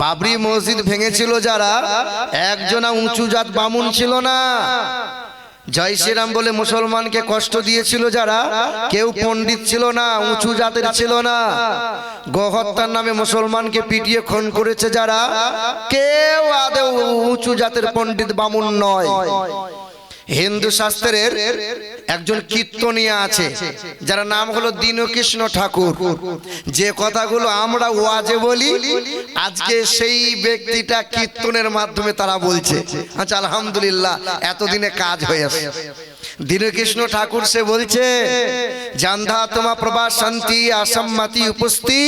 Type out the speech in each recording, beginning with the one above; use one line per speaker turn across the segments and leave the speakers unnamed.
বাবরি মসজিদ ভেঙেছিল যারা, একজনা উঁচু জাত বামুন ছিল না। জয় শ্রীরাম বলে মুসলমানকে কষ্ট দিয়েছিল যারা, কেউ পণ্ডিত ছিল না, উঁচু জাতের ছিল না। গোহত্যার নামে মুসলমানকে পিটিয়ে খুন করেছে যারা, কেউ আদেও উঁচু জাতের পণ্ডিত বামুন নয়। হিন্দু শাস্ত্রের একজন কীর্তনিয়া আছে, যার নাম হলো দীনকৃষ্ণ ঠাকুর। যে কথাগুলো আমরা ওয়াজে বলি, আজকে সেই ব্যক্তিটা কীর্তনের মাধ্যমে তারা বলছে আচ্ছা আলহামদুলিল্লাহ, এতদিনে কাজ হয়েছে দীনকৃষ্ণ ঠাকুর সে বলছে জান্ধা তোমা প্রভা শান্তি আসাম্মাতি উপস্থি,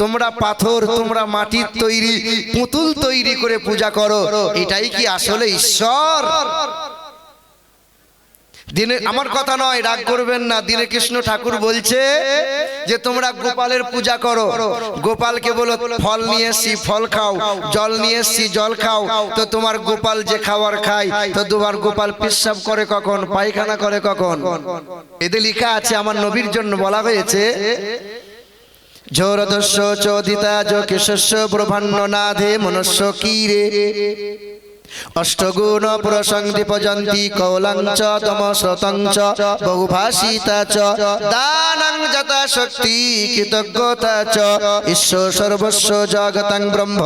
তোমরা পাথর, তোমরা মাটির তৈরি, পুতুল তৈরি করে পূজা করো, এটাই কি আসলে ঈশ্বর? দিনে আমার কথা নয় রাগ করবেন না। দিনে কৃষ্ণ ঠাকুর বলছে যে তোমরা গোপালের পূজা করো। গোপালকে বলো ফল নিয়ে এসছি ফল খাও। জল নিয়ে এসছি জল খাও। তো তোমার গোপাল যে খাবার খায় তো তোমার গোপাল পেশাব করে কখন পায়খানা করে কখন। এতে লেখা আছে আমার নবীর জন্য বলা হয়েছে। জোরদস্য চোদিতা যোগেশস্য ব্রহ্মাণ্ড নাধে মনস্য কীরে অষ্টগুণ প্রসংদীপজন্তি কৌলঞ্চ তমসতঞ্চ বহুভাষিতা চ। দানং যথা শক্তি কৃতজ্ঞতা চ। ঈশ্বর সর্বস্ব জগতং ব্রহ্ম,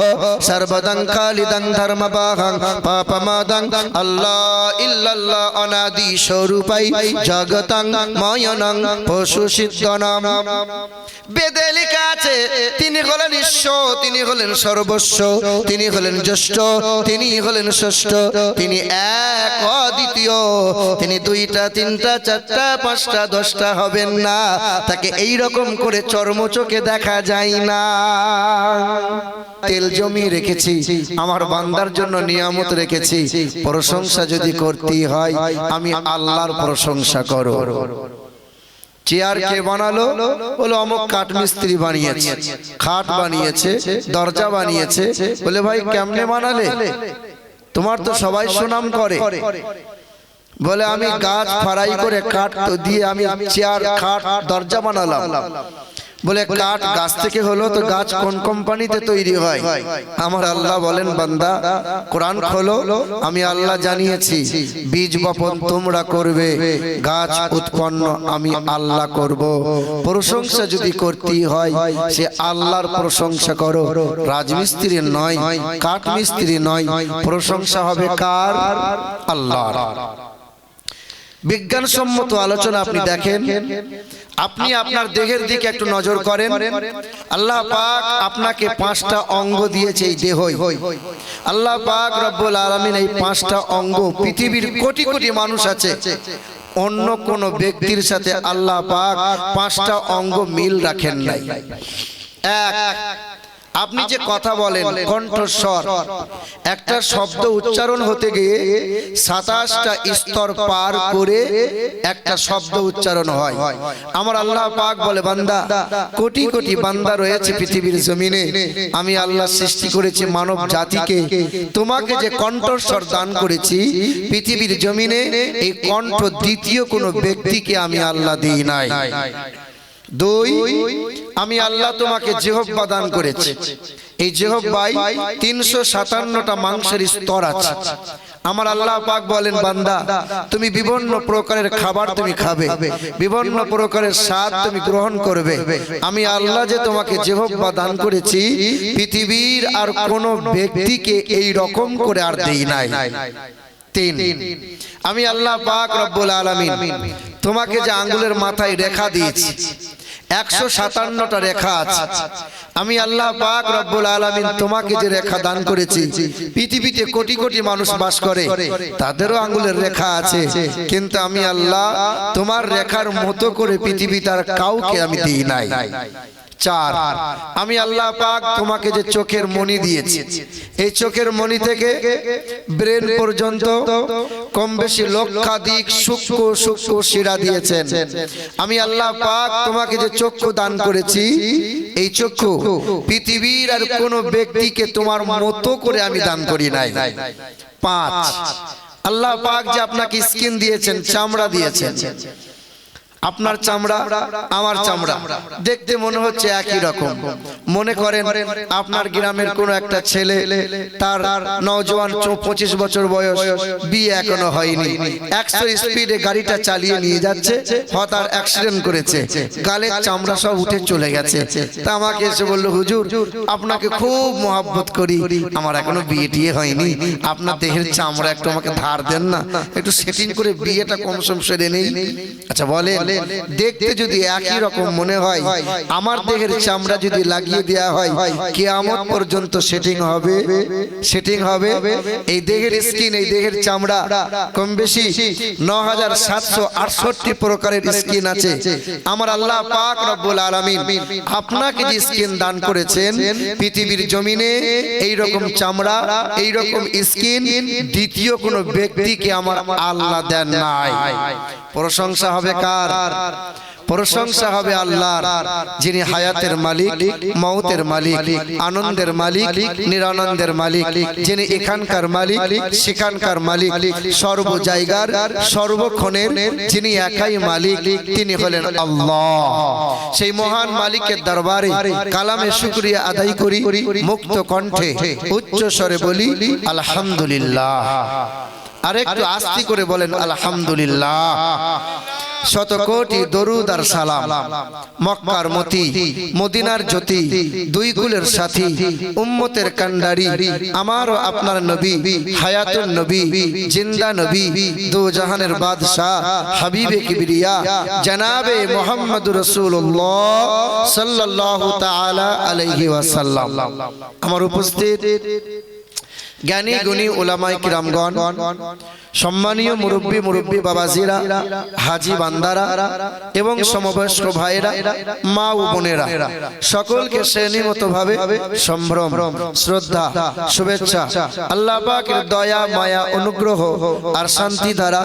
সর্বদং খালিদং ধর্মবাহং পাপমদং। আল্লাহ ইল্লাল্লাহ অনাদি স্বরূপাই জগতং ময়নং পশু সিদ্ধনম বেদে লেখা আছে তিনি হলেন ঈশ্বর, তিনি হলেন সর্বস্ব, তিনি হলেন জ্যেষ্ঠ, তিনি হলেন ষষ্ঠ তিনি এক, অদ্বিতীয়। তিনি দুইটা, তিনটা, চারটা, পাঁচটা, দশটা হবেন না। তাকে এই রকম করে চর্মচোখে দেখা যায় না। তেল জমি রেখেছি, আমার বান্দার জন্য নিয়ামত রেখেছি। প্রশংসা যদি করতে হয়, আমি আল্লাহর প্রশংসা করো চেয়ার কে বানালো? বলে, অমুক কাঠ মিস্ত্রি বানিয়েছে, খাট বানিয়েছে, দরজা বানিয়েছে। বলে, ভাই, কেমনে বানালে? তোমার তো সবাই সুনাম করে। বলে আমি গাছ ফাড়াই করে কাঠ তো দিয়ে আমি চেয়ার খাট দরজা বানালাম। বলে কাঠ গাছ থেকে হলো তো গাছ কোন কোম্পানিতে তৈরি হয়? আমার আল্লাহ বলেন বান্দা কোরআন খোলো আমি আল্লাহ জানিয়েছি বীজ বপন তোমরা করবে গাছ উৎপন্ন আমি আল্লাহ করব। প্রশংসা যদি করতেই হয় সে আল্লাহর প্রশংসা করো। রাজমিস্ত্রি নয় কাঠ মিস্ত্রি নয় প্রশংসা হবে কার? আল্লাহর। বিজ্ঞানসম্মত আলোচনা আপনি দেখেন আপনি আপনার দেহের দিকে একটু নজর করেন। আল্লাহ পাক আপনাকে পাঁচটা অঙ্গ দিয়েছে এই দেহ আল্লাহ পাক রব্বুল আলমিন এই পাঁচটা অঙ্গ পৃথিবীর কোটি কোটি মানুষ আছে। অন্য কোন ব্যক্তির সাথে আল্লাহ পাক পাঁচটা অঙ্গ মিল রাখেন নাই। এক আপনি যে কথা বলেন কণ্ঠস্বর একটা শব্দ উচ্চারণ হতে গিয়ে সাতাশটা স্তর পার করে একটা শব্দ উচ্চারণ হয়। আমার আল্লাহ পাক বলে বান্দা কোটি কোটি বান্দা রয়েছে পৃথিবীর জমিনে। আমি আল্লাহ সৃষ্টি করেছি মানব জাতিকে। তোমাকে যে কণ্ঠস্বর দান করেছি পৃথিবীর জমিনে এই কণ্ঠ দ্বিতীয় কোনো ব্যক্তিকে আমি আল্লাহ দিই নাই। দুই আমি আল্লাহ তোমাকে জেহব্বা দান করেছি। এই জেহব্বাই তিনশো সাতান্নটা মাংসের স্তর আছে। আমার আল্লাহ পাক বলেন বান্দা তুমি বিভিন্ন প্রকারের খাবার তুমি খাবে বিভিন্ন প্রকারের স্বাদ তুমি গ্রহণ করবে। আমি আল্লাহ যে তোমাকে জেহব্বা দান করেছি পৃথিবীর আর কোন ব্যক্তিকে এই রকম করে আর দেই নাই। তিন আমি আল্লাহ পাক রব্বুল আলামিন তোমাকে যে আঙ্গুলের মাথায় রেখা দিয়েছি একশো সাতান্নটা রেখা আছে। আমি আল্লাহ পাক রব্বুল আলমিন তোমাকে যে রেখা দান করেছি, পৃথিবীতে কোটি কোটি মানুষ বাস করে, তাদেরও আঙ্গুলের রেখা আছে। কিন্তু আমি আল্লাহ, তোমার রেখার মতো করে পৃথিবী তার কাউকে আমি দিই নাই। চার। আমি আল্লাহ পাক তোমাকে যে চোখের মনি দিয়েছি। এই চোখের মনি থেকে ব্রেন পর্যন্ত কম বেশি লক্ষাধিক সূক্ষ্ম সূক্ষ্ম শিরা দিয়েছেন। আমি আল্লাহ পাক তোমাকে যে চক্ষু দান করেছি, এই চক্ষু পৃথিবীর আর কোন ব্যক্তিকে তোমার মতো করে আমি দান করি নাই। পাঁচ। আল্লাহ পাক যে আপনাকে স্কিন দিয়েছেন, চামড়া দিয়েছেন। আপনার চামড়া আমার চামড়া। দেখতে মনে হচ্ছে একই রকম। মনে করেন আপনার গ্রামের কোনো একটা ছেলে তার নওজোয়ান চৌ- পঁচিশ বছর বয়স বিয়ে এখনও হয়নি। একশো স্পিডে গাড়িটা চালিয়ে নিয়ে যাচ্ছে হঠাৎ অ্যাক্সিডেন্ট করেছে। গালের চামড়া সব উঠে চলে গেছে। তা আমাকে এসে বলল হুজুর আপনাকে খুব মহাব্বত করি। আমার এখনও বিয়ে টিয়ে হয়নি। আপনার দেহের চামড়া একটু আমাকে ধার দেন না। একটু সেটিং করে বিয়েটা কম সম সেরে নেই আচ্ছা বলে দেখতে যদি একই রকম মনে হয় আমার দেহের চামড়া যদি লাগিয়ে দেওয়া হয় কিয়ামত পর্যন্ত সেটিং হবে সেটিং হবে এই দেহের স্কিন এই দেহের চামড়া কম বেশি ন হাজার সাতশো আটষট্টি প্রকারের স্কিন আছে। আমার আল্লাহ পাক রব্বুল আলামিন আপনাকে যে স্কিন দান করেছেন পৃথিবীর জমিনে এই রকম চামড়া এই রকম স্কিন দ্বিতীয় কোন ব্যক্তিকে আমার আল্লাহ দেন নাই। প্রশংসা হবে কার? প্রশংসা হবে আল্লাহর, যিনি হায়াতের মালিক মৌতের মালিক, আনন্দের মালিক, নিরানন্দের মালিক, যিনি এখানকার মালিক, সেখানকার মালিক, সর্ব জায়গার সর্বক্ষণের যিনি একাই মালিক, তিনি হলেন আল্লাহ। সেই মহান মালিকের দরবারে কালামে শুক্রিয়া আদায় করি, মুক্ত কণ্ঠে, উচ্চ স্বরে বলি, আলহামদুলিল্লাহ। আরেকটু আস্তি করে বলেন আলহামদুলিল্লাহ। শত কোটি দরুদ আর সালাম। মক্কার মতি মদিনার জ্যোতি দুই কুলের সাথী উম্মতের কান্ডারি আমারও আপনার নবী হায়াতুন নবী জিন্দা নবী দু জাহানের বাদশাহ হাবিবে কিবরিয়া জনাবে মোহাম্মদ রসুল্লাহ সাল্লাল্লাহু তাআলা আলাইহি ওয়াসাল্লাম। আমার উপস্থিত জ্ঞানী গুণী ওলামাই কিরামগণ সম্মানীয় মুরব্বী মুরব্বী বাবাজিরা হাজি বান্দারা এবং সমবয়স্ক ভাইরা মা ও বোনেরা সকলকে শ্রেণীমতো ভাবে সম্ভ্রম শ্রদ্ধা শুভেচ্ছা আল্লাহ পাকের দয়া মায়া অনুগ্রহ আর শান্তি দ্বারা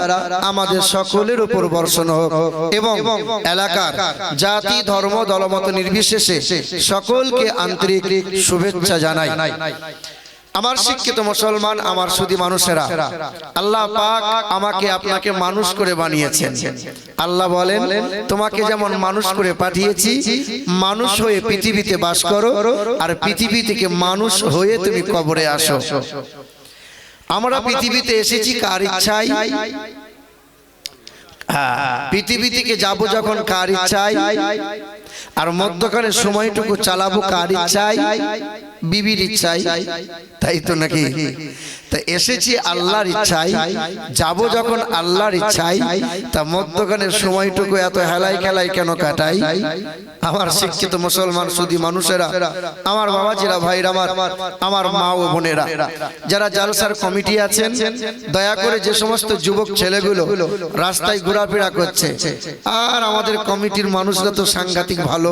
আমাদের সকলের উপর বর্ষণ হোক। এবং এলাকার জাতি ধর্ম দলমত নির্বিশেষে সকলকে আন্তরিক শুভেচ্ছা জানাই। আমার শিক্ষিত মুসলমান আমার শুধু মানুষেরা। আল্লাহ পাক আমাকে আপনাকে মানুষ করে বানিয়েছেন। আল্লাহ বলেন তোমাকে যেমন মানুষ করে পাঠিয়েছি মানুষ হয়ে পৃথিবীতে বাস করো আর পৃথিবী থেকে মানুষ হয়ে তুমি কবরে আসো। আমরা পৃথিবীতে এসেছি কার ইচ্ছায়? হ্যাঁ, পৃথিবী থেকে যাব যখন কার ইচ্ছায়? আর মধ্যখানে সময়টুকু চালাবো কার ইচ্ছায় বিবির ইচ্ছায় তাই তো নাকি? তা এসেছি আল্লাহর ইচ্ছায়। যাব যখন আল্লাহর ইচ্ছায়। তা মধ্যখানের সময়টুকু এত হেলাই খেলাই কেন কাটাই? আমার শিক্ষিত মুসলমান শুধু মানুষেরা আমার বাবাজিরা ভাইরা আমার আমার মা ও বোনেরা যারা জালসার কমিটি আছেন দয়া করে যে সমস্ত যুবক ছেলেগুলো রাস্তায় ঘোরাফেরা করছে। আর আমাদের কমিটির মানুষরা তো সাংঘাতিক ভালো।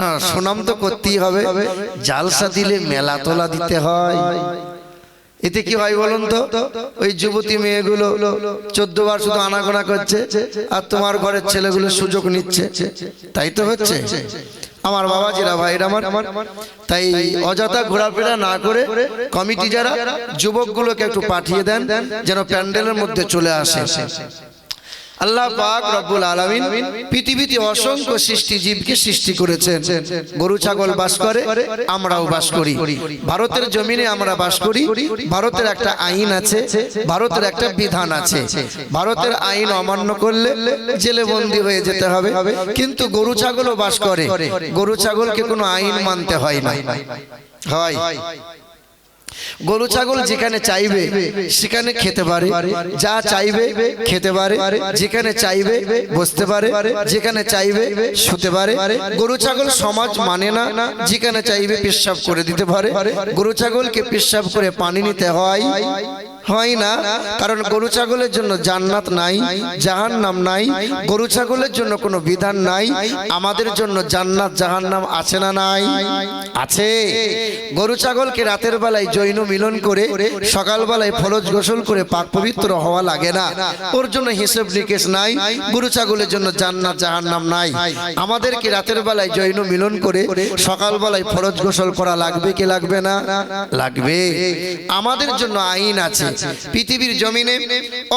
না, সুনাম তো করতেই হবে। জালসা দিলে মেলা তোলা দিতে হয়। এতে কি হয় বলুন তো? ওই যুবতী মেয়েগুলো চোদ্দ বার শুধু আনাগোনা করছে আর তোমার ঘরের ছেলেগুলো সুযোগ নিচ্ছে। তাই তো হচ্ছে? আমার বাবাজিরা, ভাইরা আমার। তাই অযথা ঘোরাফেরা না করে কমিটি যারা, যুবকগুলোকে একটু পাঠিয়ে দেন, যেন প্যান্ডেলের মধ্যে চলে আসে। আল্লাহ পাক রব্বুল আলামিন পৃথিবীতে অসংখ্য সৃষ্টি জীবকে সৃষ্টি করেছেন। গরু, ছাগল বাস করে, আমরাও বাস করি। ভারতের জমিনে আমরা বাস করি। ভারতের একটা আইন আছে, ভারতের একটা বিধান আছে। ভারতের আইন অমান্য করলে জেলে বন্দি হয়ে যেতে হবে। কিন্তু গরু, ছাগলও বাস করে। গরু, ছাগলকে কোনো আইন মানতে হয় না। হয়। গরু ছাগল যেখানে চাইবে সেখানে খেতে পারে। যা চাইবে খেতে পারে। যেখানে চাইবে বসতে পারে। যেখানে চাইবে শুতে পারে। গরু ছাগল সমাজ মানে না। যেখানে চাইবে পেশাব করে দিতে পারে। গরু ছাগলকে পেশাব করে পানি নিতে হয়। হয় না, কারণ গরু ছাগলের জন্য জান্নাত নাই জাহান নাম নাই, গরু ছাগলের জন্য কোনো বিধান নাই, আমাদের জন্য জান্নাত জাহান নাম আছে না নাই? আছে। গরু ছাগলকে রাতের বেলায় জৈন মিলন করে, সকালবেলায় ফরজ গোসল করে পাক পবিত্র হওয়া লাগে না। ওর জন্য হিসেব নিকেশ নাই, গরু ছাগলের জন্য জান্নাত জাহান নাম নাই। আমাদেরকে রাতের বেলায় জৈন মিলন করে, সকালবেলায় ফরজ গোসল করা লাগবে কি লাগবে না? লাগবে। আমাদের জন্য আইন আছে পৃথিবীর জমিনে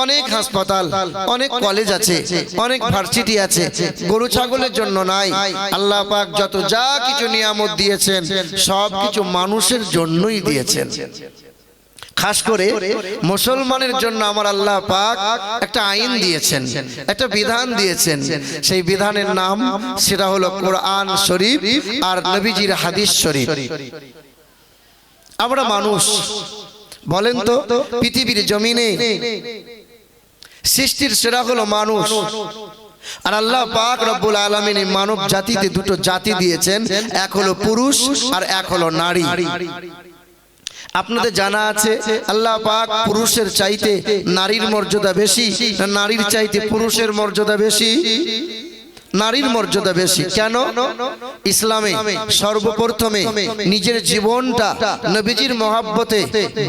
অনেক হাসপাতাল অনেক কলেজ আছে অনেক ভার্সিটি আছে গরু ছাগলের জন্য নাই। আল্লাহ পাক যত যা কিছু নিয়ামত দিয়েছেন সব কিছু মানুষের জন্যই দিয়েছেন। খাস করে মুসলমানের জন্য আমার আল্লাহ পাক একটা আইন দিয়েছেন একটা বিধান দিয়েছেন। সেই বিধানের নাম সেটা হলো কোরআন শরীফ আর নবীজির হাদিস শরীফ। আমরা মানুষ। বলেন তো পৃথিবীর জমিনে সৃষ্টির সেরা হলো মানুষ। আর আল্লাহ পাক রব্বুল আলমিন মানব জাতিতে দুটো জাতি দিয়েছেন এক হলো পুরুষ আর এক হলো নারী। আপনাদের জানা আছে আল্লাহ পাক পুরুষের চাইতে নারীর মর্যাদা বেশি নারীর চাইতে পুরুষের মর্যাদা বেশি। নারীর মর্যাদা বেশি। কেন? ইসলামে সর্বপ্রথমে নিজের জীবনটা নবীজির মহাব্বতে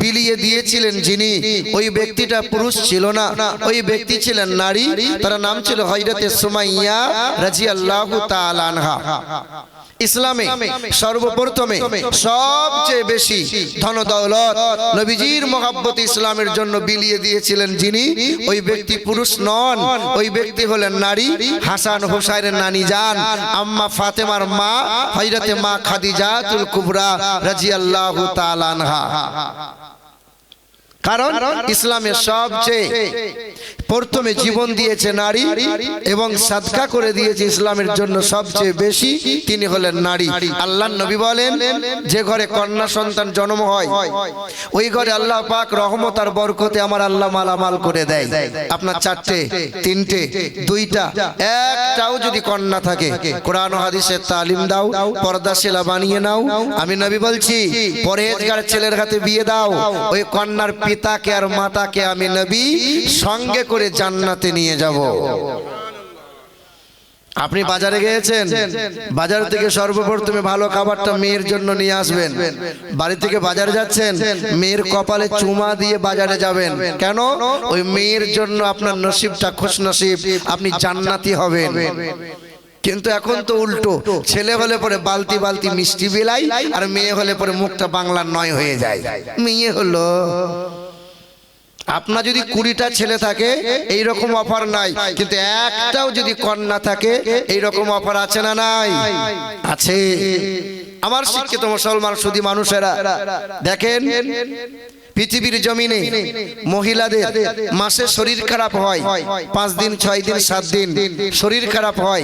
বিলিয়ে দিয়েছিলেন যিনি। ওই ব্যক্তিটা পুরুষ ছিল না। ওই ব্যক্তি ছিলেন নারী। তার নাম ছিল হজরতে সুমাইয়া রাজি আল্লাহ তালানহা ইসলামে সর্বপ্রথমে সবচেয়ে বেশি ধন দৌলত নবীজির মহাব্বত ইসলামের জন্য বিলিয়ে দিয়েছিলেন যিনি ওই ব্যক্তি পুরুষ নন ওই ব্যক্তি হলেন নারী হাসান হোসাইনের নানি যান আম্মা ফাতেমার মা হজরতে মা খাদিজা খাদিজাতুল কুবরা রাজিয়াল্লাহু তাআলা আনহা। কারণ ইসলামের সবচেয়ে প্রথমে জীবন দিয়েছে নারী এবং সাদকা করে দিয়েছে ইসলামের জন্য সবচেয়ে বেশি তিনি হলেন নারী। আল্লাহ নবী বলেন যে ঘরে কন্যা সন্তান জন্ম হয় ওই ঘরে আল্লাহ পাক রহমত আর বরকতে আমার আল্লাহ মালামাল করে দেয়। আপনার চারটে তিনটে দুইটা একটাও যদি কন্যা থাকে কোরআন হাদিসের তালিম দাও পর্দা সেলা বানিয়ে নাও। আমি নবী বলছি পরেজগার ছেলের হাতে বিয়ে দাও ওই কন্যার পিতাকে আর মাতাকে আমি নবী সঙ্গে করে জান্নাতে নিয়ে যাব। আপনি বাজারে গিয়েছেন? বাজার থেকে সর্বপ্রথমে ভালো খাবারটা মেয়ের জন্য নিয়ে আসবেন। বাড়ি থেকে বাজারে যাচ্ছেন, মেয়ের কপালে চুমা দিয়ে বাজারে যাবেন। কেন? ওই মেয়ের জন্য আপনার নসিবটা খুশ নসিব আপনি জান্নাতি হবেন। কিন্তু এখন তো উল্টো, ছেলে হলে পরে বালতি বালতি মিষ্টি বিলাই, আর মেয়ে হলে পরে মুখটা বাংলার নয় হয়ে যায়। মেয়ে হলো আপনার যদি কুড়িটা ছেলে থাকে এই রকম অফার নাই। কিন্তু একটাও যদি কন্যা থাকে এই রকম অফার আছে না নাই? আছে। আমার শিক্ষিত মুসলমান শুধু মানুষেরা, দেখেন পৃথিবীর জমিনে মহিলাদের মাসে শরীর খারাপ হয়, পাঁচ দিন, ছয় দিন, সাত দিন শরীর খারাপ হয়।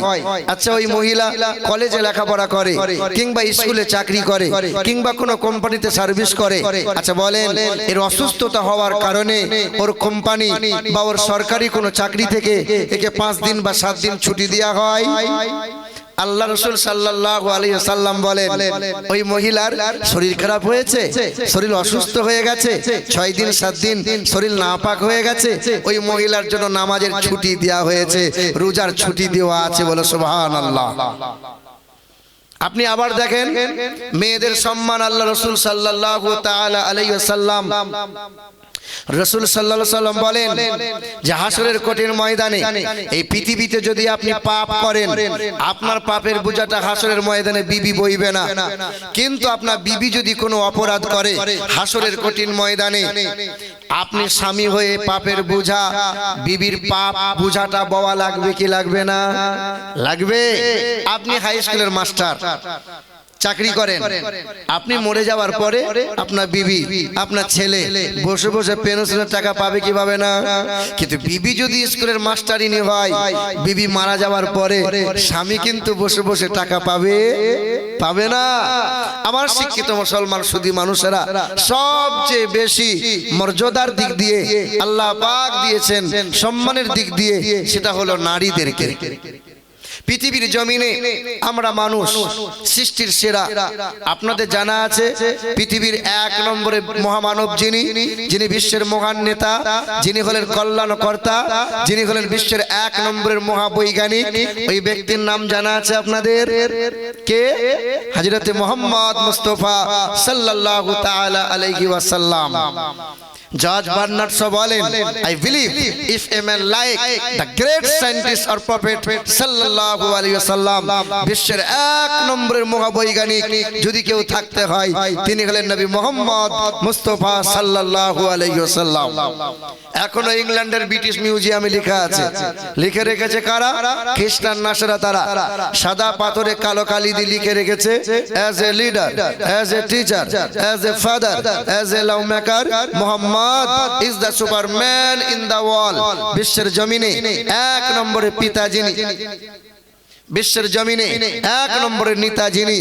আচ্ছা ওই মহিলা কলেজে লেখাপড়া করে কিংবা স্কুলে চাকরি করে কিংবা কোনো কোম্পানিতে সার্ভিস করে। আচ্ছা বলেন, এর অসুস্থতা হওয়ার কারণে ওর কোম্পানি বা ওর সরকারি কোনো চাকরি থেকে একে পাঁচ দিন বা সাত দিন ছুটি দেওয়া হয়? আল্লাহ রসুল সাল্লাহ আলী সাল্লাম বলেন, ওই মহিলার শরীর খারাপ হয়েছে, শরীর অসুস্থ হয়ে গেছে, ছয় দিন, সাত দিন শরীর নাপাক হয়ে গেছে, ওই মহিলার জন্য নামাজের ছুটি দেওয়া হয়েছে, রোজার ছুটি দেওয়া আছে বলে সুবহান আল্লাহ আপনি আবার দেখেন, মেয়েদের সম্মান আল্লাহ রসুল সাল্লাহ তাআলা আলাইহি সাল্লাম রসুল সাল্লাহ সাল্লাম বলেন যে হাসরের কঠিন ময়দানে এই পৃথিবীতে যদি আপনি পাপ করেন, আপনার পাপের বোঝাটা হাসরের ময়দানে বিবি বইবে না। কিন্তু আপনার বিবি যদি কোনো অপরাধ করে হাসরের কঠিন ময়দানে আপনি স্বামী হয়ে পাপের বোঝা, বিবির পাপ বোঝাটা বওয়া লাগবে কি লাগবে না? লাগবে? আপনি হাই স্কুলের মাস্টার চাকরি করেন। আপনি মরে যাওয়ার পরে আপনার বিবি, আপনার ছেলে বসে বসে পেনশনের টাকা পাবে কি পাবে না? কিন্তু বিবি যদি স্কুলের মাস্টারিনি হয়, বিবি মারা যাওয়ার পরে স্বামী কিন্তু বসে বসে টাকা পাবে পাবে না। আমার শিক্ষিত মুসলমান শুধু মানুষেরা সবচেয়ে বেশি মর্যাদার দিক দিয়ে আল্লাহ পাক দিয়েছেন, সম্মানের দিক দিয়ে, সেটা হলো নারীদেরকে। পৃথিবীর জমিনে আমরা মানুষ, সৃষ্টির সেরা। আপনাদের জানা আছে, পৃথিবীর এক নম্বরে মহামানব যিনি যিনি বিশ্বের মহান নেতা, যিনি হলেন কল্যাণকর্তা, যিনি হলেন বিশ্বের এক নম্বরের মহাবৈজ্ঞানিক। ওই ব্যক্তির নাম জানা আছে আপনাদের? কে? হাজরতে মোহাম্মদ মুস্তফা সাল্লাল্লাহু তাআলা আলাইহি ওয়াসাল্লাম। জর্জ বার্নার্ড শো বলেন I believe if a man like the great scientist or prophet সাল্লাল্লাহু আলাইহি ওয়াসাল্লাম বিশ্বের এক নম্বরের মহাবৈজ্ঞানিক যদি কেউ থাকতে হয় তিনি হলেন নবী মোহাম্মদ মুস্তাফা সাল্লাল্লাহু আলাইহি ওয়াসাল্লাম। এখনও ইংল্যান্ডের ব্রিটিশ মিউজিয়ামে লেখা আছে। লিখে রেখেছে কারা? খ্রিস্টান নাসরা তারা। সাদা পাথরে কালো কালি দিয়ে লিখে রেখেছে as a leader as a teacher as a father as a love maker Muhammad superman in the world বিশ্বের জমিনে এক নম্বরে পিতা যিনি। বিশ্বের জমিনে এক নম্বরের নেতা যিনি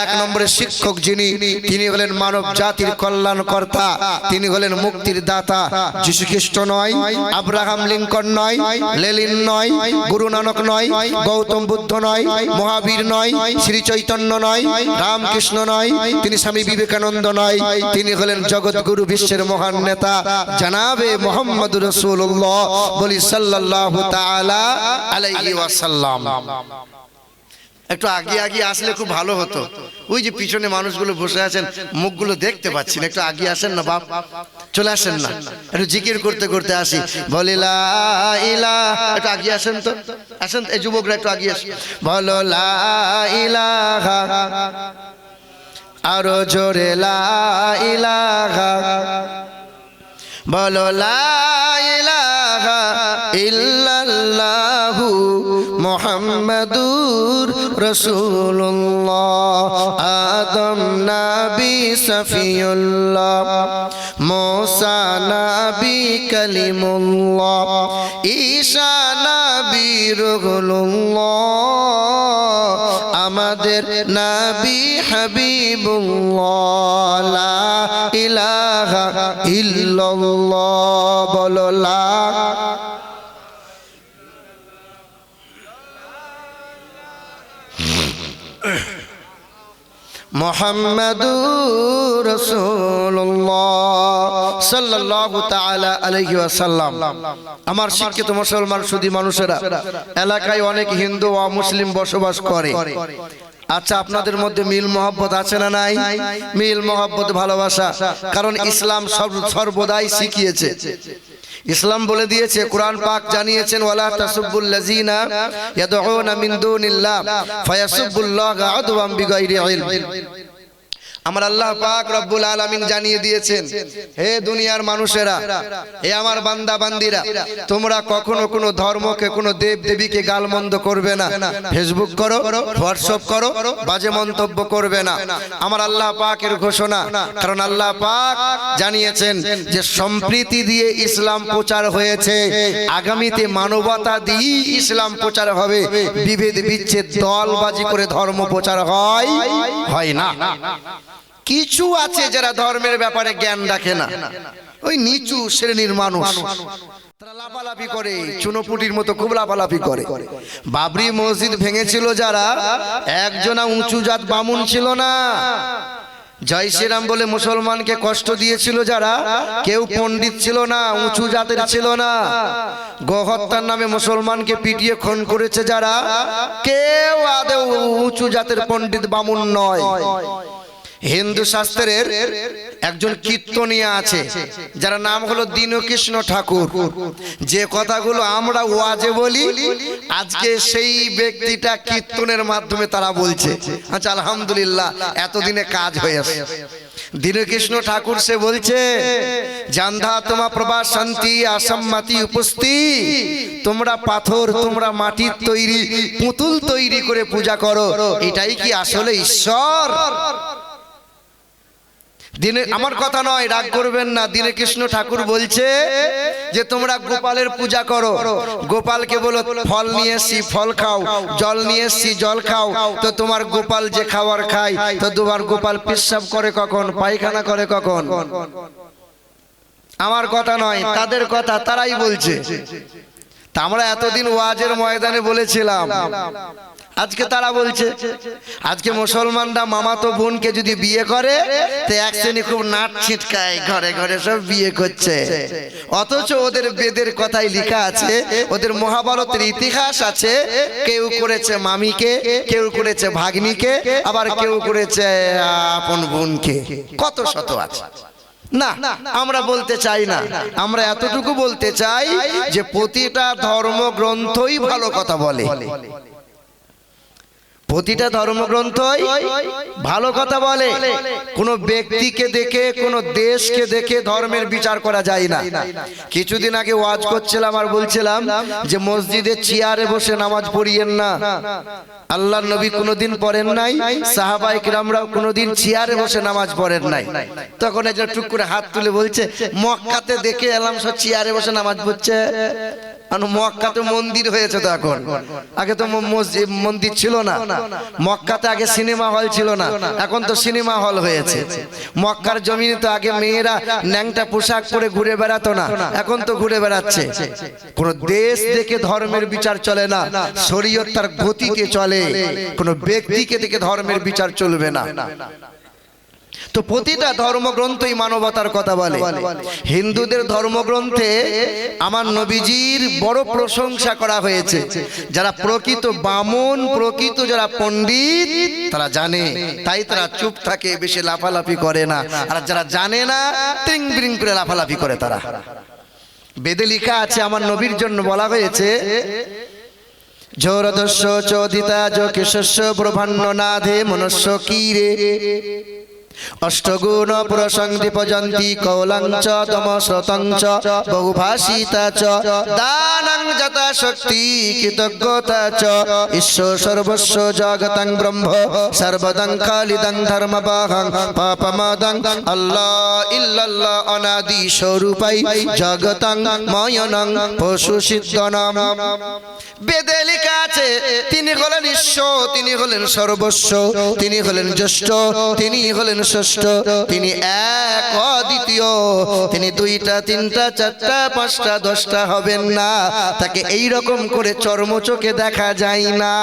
এক নম্বরের শিক্ষক যিনি তিনি হলেন মানব জাতির কল্যাণকর্তা তিনি হলেন মুক্তির দাতা। যীশু খ্রিস্ট নয় আব্রাহাম লিঙ্কন নয় লেলিন নয় গুরু নানক নয় গৌতম বুদ্ধ নয় মহাবীর নয় শ্রী চৈতন্য নয় রামকৃষ্ণ নয় তিনি স্বামী বিবেকানন্দ নয় তিনি হলেন জগৎগুরু বিশ্বের মহান নেতা। জানাবে মোহাম্মদ রসুল্লাহ বলি সাল্লাল্লাহু তাআলা আলাইহি ওয়াসাল্লাম। একটু আগে আগে আসলে খুব ভালো হতো। ওই যে পিছনে মানুষগুলো বসে আছেন, মুখগুলো দেখতে পাচ্ছি না একটু আগে আসেন না বাপ? চলে আসেন না। একটু জিকির করতে করতে আসি। বলে, লা ইলাহা একটু আগে আসেন তো? আসেন এই যুবকরা একটু আগে আসেন। বলো, লা ইলাহা আরও জোরে, লা ইলাহা বলো ইল্লাল্লাহু মুহাম্মাদুর রাসূলুল্লাহ আদম নবী সফিউল্লাহ মুসা নবী কালিমুল্লাহ ঈসা নবী রুহুল্লাহ আমাদের নবী হাবিবুল্লাহ লা ইলাহা ইল্লাল্লাহ বলো লা মোহাম্মদুর রসুল্লাহ সাল্লাল্লাহু তাআলা আলাইহি ওয়াসাল্লাম। আমার শিক্ষিত মুসলমান সুদী মানুষেরা, এলাকায় অনেক হিন্দু ও মুসলিম বসবাস করে। আচ্ছা আপনাদের মধ্যে মিল মহব্বত আছে না নাই? মিল মহব্বত ভালোবাসা, কারণ ইসলাম সর্বদাই শিখিয়েছে। ইসলাম বলে দিয়েছে, কোরআন পাক জানিয়েছেন, ওয়ালা তাসুব্বুল লাযিনা ইয়াদউনা মিন দুনিল্লাহ, ফায়াসুব্বুল্লাহ আদওয়াম বিগাইরি ইলম। আমার আল্লাহ পাক রব্বুল আলামিন জানিয়ে দিয়েছেন, হে দুনিয়ার মানুষেরা, হে আমার বান্দা বান্দিরা তোমরা কখনো কোনো ধর্মকে, কোনো দেব দেবীকে গালমন্দ করবে না। ফেসবুক করো হোয়াটসঅ্যাপ করো, বাজে মন্তব্য করবে না। আমার আল্লাহ পাকের ঘোষণা, কারণ আল্লাহ পাক জানিয়েছেন যে সম্প্রীতি দিয়ে ইসলাম প্রচার হয়েছে, আগামীতে মানবতা দিয়ে ইসলাম প্রচার হবে, বিভেদ বিচ্ছেদ দলবাজি করে ধর্ম প্রচার হয় হয় না। কিছু আছে যারা ধর্মের ব্যাপারে জ্ঞান রাখে না। ওই নিচু শ্রেণির মানুষ। তারা করে মতো খুব করে। বাবরি মসজিদ যারা, একজনা উঁচু জাত বামুন ছিল না। জয় শ্রীরাম বলে মুসলমানকে কষ্ট দিয়েছিল যারা, কেউ পণ্ডিত ছিল না, উঁচু জাতের ছিল না। গোহত্যার নামে মুসলমানকে পিটিয়ে খুন করেছে যারা, কেউ আদেও উঁচু জাতের পণ্ডিত বামুন নয়। হিন্দু শাস্ত্রের একজন কীর্তনিয়া আছে, যার নাম হলো দীনকৃষ্ণ ঠাকুর। যে কথাগুলো আমরা ওয়াজে বলি, আজকে সেই ব্যক্তিটা কীর্তনের মাধ্যমে তারা বলছে। আচ্ছা আলহামদুলিল্লাহ, এতদিনে কাজ হয়েছে দীনকৃষ্ণ ঠাকুর সে বলছে, জান্ধা তোমা প্রভা শান্তি আসাম্মাতি উপস্থি। তোমরা পাথর, তোমরা মাটির তৈরি, পুতুল তৈরি করে পূজা করো। এটাই কি আসলে ঈশ্বর? দিনে আমার কথা নয় রাগ করবেন না। দিনে কৃষ্ণ ঠাকুর বলছে যে তোমরা গোপালের পূজা করো। গোপালকে বলো ফল নিয়ে এসছি ফল খাও। জল নিয়ে এসছি জল খাও। তো তোমার গোপাল যে খাবার খায়। তো তোমার গোপাল পেশাব করে কখন? পায়খানা করে কখন? আমার কথা নয় তাদের কথা তারাই বলছে। তা আমরা এতদিন ওয়াজের ময়দানে বলেছিলাম। আজকে তারা বলছে, আজকে মুসলমানরা মামাতো বোনকে যদি বিয়ে করে, তো এক শ্রেণি খুব নাট ছিটকায়, ঘরে ঘরে সব বিয়ে করছে। অথচ ওদের বেদের কথাই লেখা আছে, ওদের মহাভারতের ইতিহাস আছে, কেউ করেছে মামিকে, কেউ করেছে ভাগ্নিকে, আবার কেউ করেছে আপন বোনকে। কত শত আছে। না, আমরা বলতে চাই না। আমরা এতটুকু বলতে চাই যে প্রতিটা ধর্মগ্রন্থই ভালো কথা বলে। প্রতিটা ধর্মগ্রন্থই ভালো কথা বলে। কোন ব্যক্তিকে দেখে, কোন দেশকে দেখে ধর্মের বিচার করা যায় না। কিছুদিন আগে ওয়াজ করছিলাম আর বলছিলাম যে মসজিদে চেয়ারে বসে নামাজ পড়িয়েন না। আল্লাহ নবী কোনোদিন পড়েন নাই সাহাবাই কিরামরাও কোনোদিন চেয়ারে বসে নামাজ পড়েন নাই। তখন একজন টুক করে হাত তুলে বলছে, মক্কাতে দেখে এলাম সব চেয়ারে বসে নামাজ পড়ছে। আর মক্কাতে মন্দির হয়েছে তো এখন। আগে তো মসজিদ, মন্দির ছিল না। মক্কাতে আগে সিনেমা হল ছিল না। এখন তো সিনেমা হল হয়েছে। মক্কার জমিনে তো আগে মেয়েরা ন্যাংটা পোশাক পরে ঘুরে বেড়াতো না। এখন তো ঘুরে বেড়াচ্ছে। কোন দেশ দেখে ধর্মের বিচার চলে না। শরীয়ত তার গতিতে চলে। কোন ব্যক্তিকে দেখে ধর্মের বিচার চলবে না। তো প্রতিটা ধর্মগ্রন্থই মানবতার কথা বলে। হিন্দুদের ধর্মগ্রন্থে আমার নবীজির বড় প্রশংসা করা হয়েছে। যারা প্রকৃত বামন প্রকৃত যারা পণ্ডিত তারা জানে। তাই তারা চুপ থাকে বেশি লাফালাফি করে না। আর যারা জানে না টিং বিরিং করে লাফালাফি করে তারা। বেদে লিখা আছে আমার নবীর জন্য বলা হয়েছে জোরদস্য চোদিতা যোগেশস্য ব্রহ্মাণ্য নাধে মনুষ্য কীরে অষ্টগুণ প্রসংদীপজন্তি কৌলঞ্চ তমসতঞ্চ বহুভাষিতা চ, দানং যথা শক্তি কৃতজ্ঞতা চ, ঈশ্বর সর্বস্ব জগতং ব্রহ্ম, সর্বদং খালিদং ধর্মবাহং পাপমদং, আল্লাহ ইল্লাল্লাহ অনাদি স্বরূপাই জগতং ময়নং পশু সিদ্ধনম বেদে লেখা আছে, তিনি হলেন ঈশ্বর, তিনি হলেন সর্বস্ব, তিনি হলেন জ্যেষ্ঠ, তিনি হলেন ষষ্ঠ, তিনি এক, অদ্বিতীয়। তিনি দুইটা, তিনটা, চারটা, পাঁচটা, দশটা হবেন না। তাকে এই রকম করে চর্মচোখে দেখা যায় না।